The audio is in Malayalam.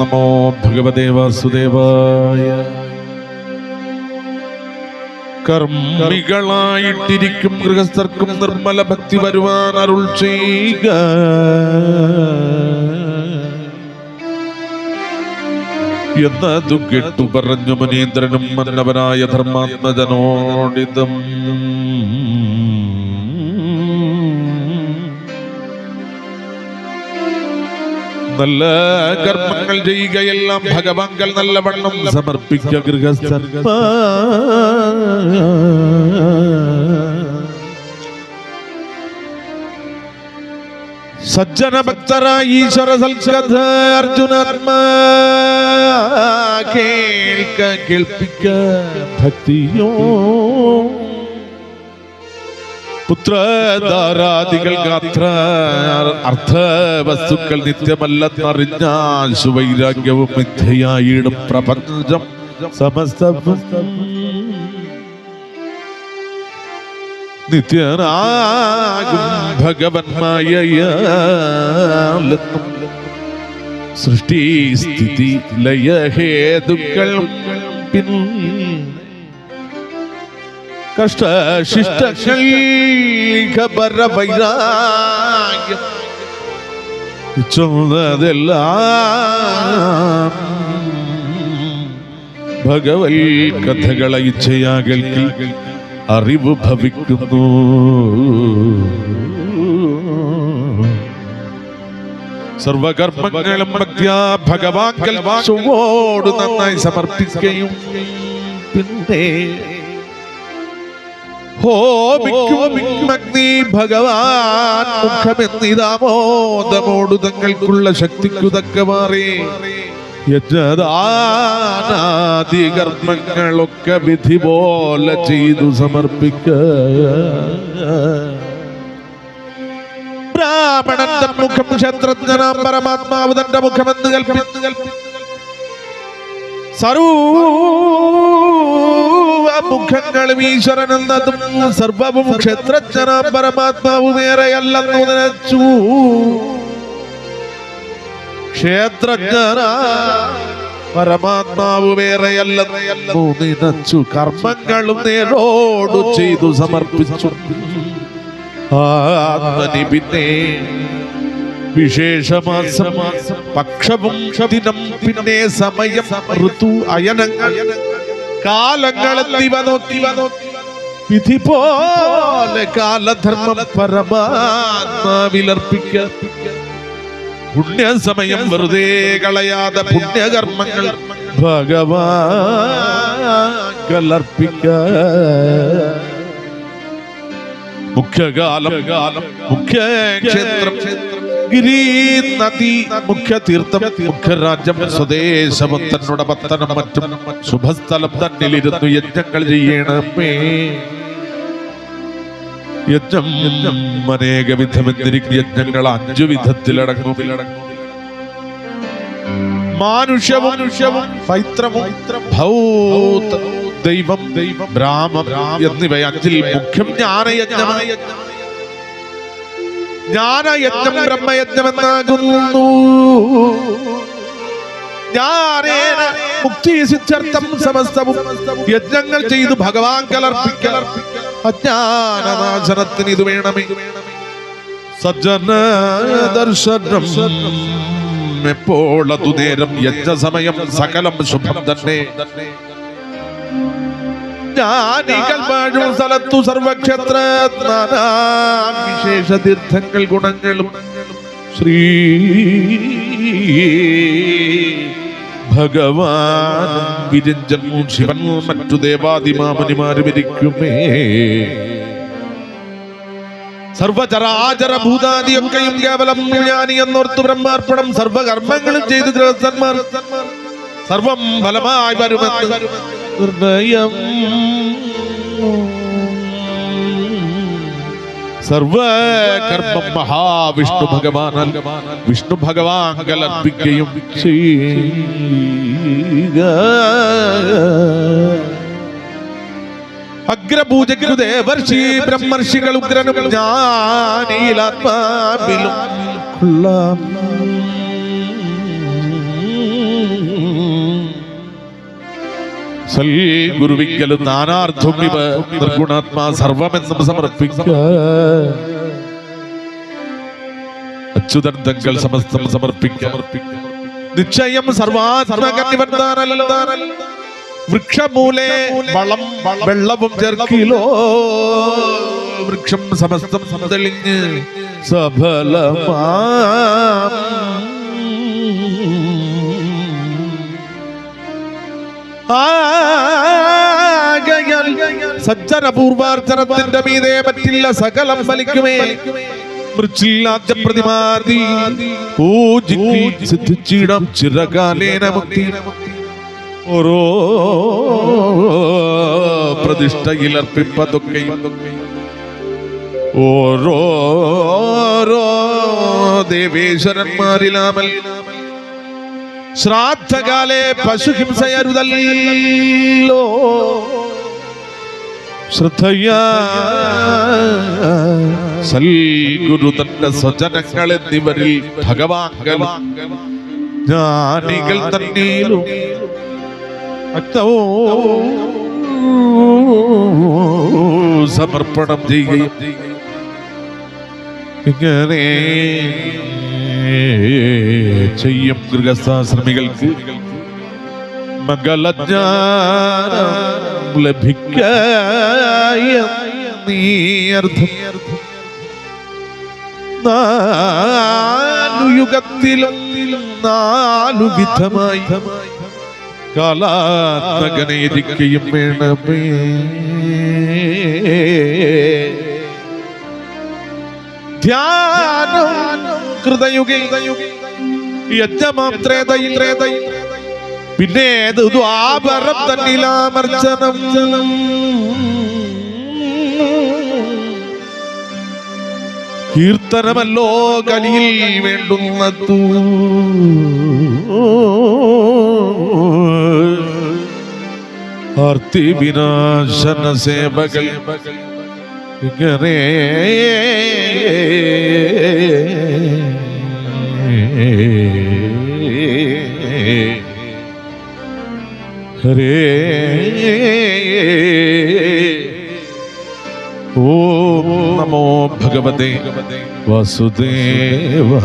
നമോ ഭഗവദേവ സുദേവായ കർമ്മികളായിട്ടിരിക്കും ഗൃഹസ്ഥർക്കും നിർമ്മല ഭക്തി വരുവാൻ അരുൾ ചെയ്യുക. എന്നതു കേട്ടു പറഞ്ഞു മുനീന്ദ്രനും മന്നവനായ ധർമാത്മജനോടിതം. നല്ല കർമ്മങ്ങൾ ചെയ്യുകയെല്ലാം ഭഗവാങ്കൽ നല്ലവണ്ണം സമർപ്പിക്ക ഗൃഹസ്ഥർ സജ്ജന ഭക്തരായി ഈശ്വര സൽക്കഥ അർജുനാത്മാ കേൾക്ക കേൾപ്പിക്ക. ഭക്തിയോ പുത്രധാരാദികൾ ഗാത്ര അർത്ഥ വസ്തുക്കൾ നിത്യമല്ലെന്നറിഞ്ഞാൽ സുവൈരാഗ്യവും മിഥ്യയായിടും പ്രപഞ്ചം. സമസ്ത നിത്യനാകും ഭഗവന്മായ സൃഷ്ടി സ്ഥിതി ലയഹേതുക്കൾ പിൻ കഷ്ടശിഷ്ടങ്ങൾ ശിഷ്ട ഭഗവൽ കഥകൾ ഇച്ഛയാകൽ അറിവ് ഭവിക്കുന്നു. സർവകർമ്മങ്ങളും ഭക്ത്യാ ഭഗവാൻ നന്നായി സമർപ്പിക്കുകയും. പിന്നെ ഹോമിക്കുമഗ്നി ഭഗവാൻ മുഖമെന്നിതാമോദമോടു തങ്ങൾക്കുള്ള ശക്തിക്കു തക്കമാറി യജ്ഞദാനാദി കർമ്മങ്ങളൊക്കെ വിധി പോലെ ചെയ്തു സമർപ്പിക്ക. ബ്രാഹ്മണന്റെ മുഖം ക്ഷത്രജ്ഞനാം പരമാത്മാവ് തന്റെ മുഖമെന്ന് കൽപ്പിച്ച് സർവമുഖങ്ങളും ഈശ്വരനെന്നതും സർവവും ക്ഷത്രജ്ഞനാം പരമാത്മാവ് നേരെയല്ലെന്ന് നനച്ചു ക്ഷേത്രജ്ഞന പരമാത്മാവ് വേറെയല്ലെന്നു നിനച്ചു കർമ്മങ്ങളും നേരോടു ചെയ്തു സമർപ്പിച്ചു. ആത്മനി പിന്നെ വിശേഷമാസം പക്ഷവും ദിനം പിന്നെ സമയം ഋതു അയനങ്ങൾ കാലങ്ങൾ നോക്കി വിധി പോലെ കാലധർമ്മം പരമാത്മാവിലർപ്പിക്ക പുണ്യസമയം വെറുതെ കളയാതെ പുണ്യകർമ്മങ്ങൾ ഭഗവാർപ്പിക്ക മുഖ്യകാലം കാലം മുഖ്യക്ഷേത്രം. ഗിരി നദി മുഖ്യ തീർത്ഥം മുഖ്യരാജ്യം സ്വദേശവും തന്നോട് പത്തനം മറ്റും ശുഭസ്ഥലം തന്നിലിരുന്നു യജ്ഞങ്ങൾ ചെയ്യണമേ. യജ്ഞം അനേക വിധമെന്നിരിക്കുന്ന യജ്ഞങ്ങൾ അഞ്ചു വിധത്തിലടങ്ങും. മാനുഷ്യവും പൈത്രവും ദൈവം ദൈവം ബ്രാഹ്മം എന്നിവ അഞ്ചിൽ മുഖ്യം ജ്ഞാനയജ്ഞമായ ജ്ഞാനയജ്ഞം ബ്രഹ്മയജ്ഞം എന്നാകുന്നു ജ്ഞാനേന മുക്തി സിദ്ധർത്ഥം സമസ്തവും യജ്ഞങ്ങൾ ചെയ്തു ഭഗവാൻ കലർപ്പിക്കൽ. അജ്ഞാനനാശനത്തിന് ഇത് വേണമേ. സജ്ജന ദർശനം എപ്പോൾ അതു നേരം യജ്ഞസമയം സകലം ശുഭം തന്നെ. സ്ഥലത്തു സർവക്ഷേത്ര വിശേഷ തീർത്ഥങ്ങൾ ഗുണങ്ങളും ശ്രീ ഭഗവാൻ വിരഞ്ജൻ ശിവൻ മറ്റു ദേവാദിമാമനിമാരും ഇരിക്കുമേ. സർവചരാചര ഭൂതാദിയൊക്കെയും കേവലം ജ്ഞാനി എന്നോർത്ത് ബ്രഹ്മാർപ്പണം സർവകർമ്മങ്ങളും ചെയ്തു ഗൃഹസ്ഥന്മാർ. സർവം ഫലമായി വരുമെന്ന് നിർണയം സർവകർമ്മം മഹാവിഷ്ണു ഭഗവാൻ വിഷ്ണു ഭഗവാൻ കലർപ്പിക്കുകയും ചെയ്യുക. അഗ്രപൂജയ്ക്കു ദേവർഷി ബ്രഹ്മർഷികൾ ഉഗ്രനും ജ്ഞാനീലാത്മാവിലും കൊള്ളാം. സൽ ഗുരുവിക്കലും നാനാർത്ഥം ഇവ നിർഗുണാത്മാ സർവമെന്നും സമർപ്പിക്ക. അച്യുതൻ സമസ്തം സമർപ്പിക്ക. നിശ്ചയം സർവാത്മകനിവർത്താനല്ലോ വൃക്ഷമൂലേ വളം വെള്ളവും ചേർക്കിലോ. വൃക്ഷം സമസ്തം സമതെളിഞ്ഞ് സഫലമാ. സജ്ജന പൂർവാർച്ചനത്തിന്റെ മീതെ പറ്റില്ല സകലം ഫലിക്കുമേ. മൃച്ചില്ലാത്ത പ്രതിമാതി സിദ്ധിച്ചിടം മുക്തി. ഓരോ പ്രതിഷ്ഠയിലർപ്പിപ്പതൊക്കെ ഓരോരോ ദേവേശ്വരന്മാരിലാമൽ ശ്രാദ്ധകാലെ പശുഹിംസയരുതല്ലോ. ശ്രദ്ധയാ. സൽഗുരു തന്റെ സ്വജനങ്ങൾ എന്നിവരിൽ ഭഗവാനികൾ ജ്ഞാനികൾ തന്നീലും ഭക്തവോ സമർപ്പണം ചെയ്യുകയും ഇങ്ങനെ ചെയ്യും ഗൃഹസ്ഥാശ്രമികൾക്ക് മംഗളജ്ഞാനം ലഭിക്ക യുഗത്തിലും നാലു വിധമായി കാലാത്മകനയിരിക്കുകയും വേണമേ. ധ്യാനം കൃതയുഗേ പിന്നെ ദ്വാപരം തന്നിലാമർച്ചനം കീർത്തനമല്ലോ കലിയിൽ വേണ്ടുന്നതു. ആർത്തി വിനാശന സേവകൾ ഇങ്ങനെ ഹരേ ഓം നമോ ഭഗവതേ വാസുദേവായ